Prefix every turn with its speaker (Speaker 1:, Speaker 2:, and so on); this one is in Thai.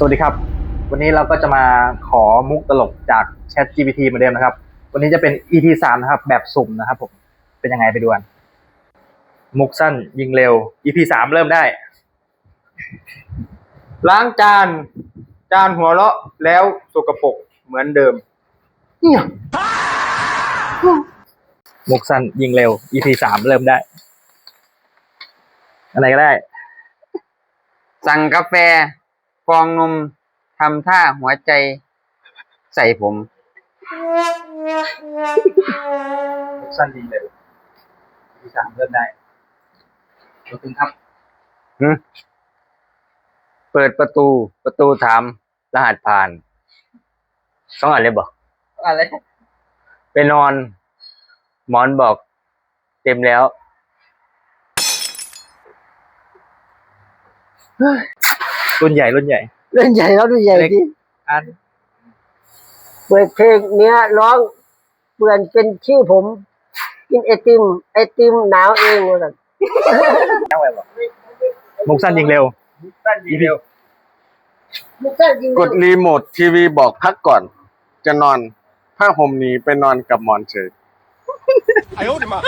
Speaker 1: สวัสดีครับ วันนี้เราก็จะมาขอมุกตลกจาก Chat GPT เหมือนเดิมนะครับ วันนี้จะเป็น EP สามนะครับ แบบสุ่มนะครับผมเป็นยังไงไปดูกันมุกสั้นยิงเร็ว EP สามเริ่มได้
Speaker 2: ล้างจาน จานหัวเราะแล้วสกปรกเหมือนเดิมเนี่ย
Speaker 1: มุกสั้นยิงเร็ว EP สามเริ่มได้ อะไรก็ได้
Speaker 2: สั่งกาแฟ ฟองนมทำท่าหัวใจใส่ผม
Speaker 1: มุกสั้นยิงเร็ว EP สามเริ่มได้ขอบคุณครับ
Speaker 2: เปิดประตู ประตูถาม รหัสผ่าน สองอันเลยบอก
Speaker 1: อะไร
Speaker 2: ไปนอน หมอนบอก เต็มแล้ว
Speaker 1: รุ่นใหญ่รุ่นใหญ่
Speaker 3: รุ่นใหญ่แล้วดูใหญ่ที่
Speaker 1: อัน
Speaker 3: เปิดเพลงเนี้ยร้องเปลี่ยนเป็นชื่อผม กินไอติมไอติมหนาวเองว่าแบนงไมุ
Speaker 1: กสั้นยิงเร็วยิงเร็ว
Speaker 4: กดรีโมททีวีบอกพักก่อน จะนอนผ้าห่มนี้ไปนอนกับมอนเฉย
Speaker 5: ไอ้โอ้ดิมา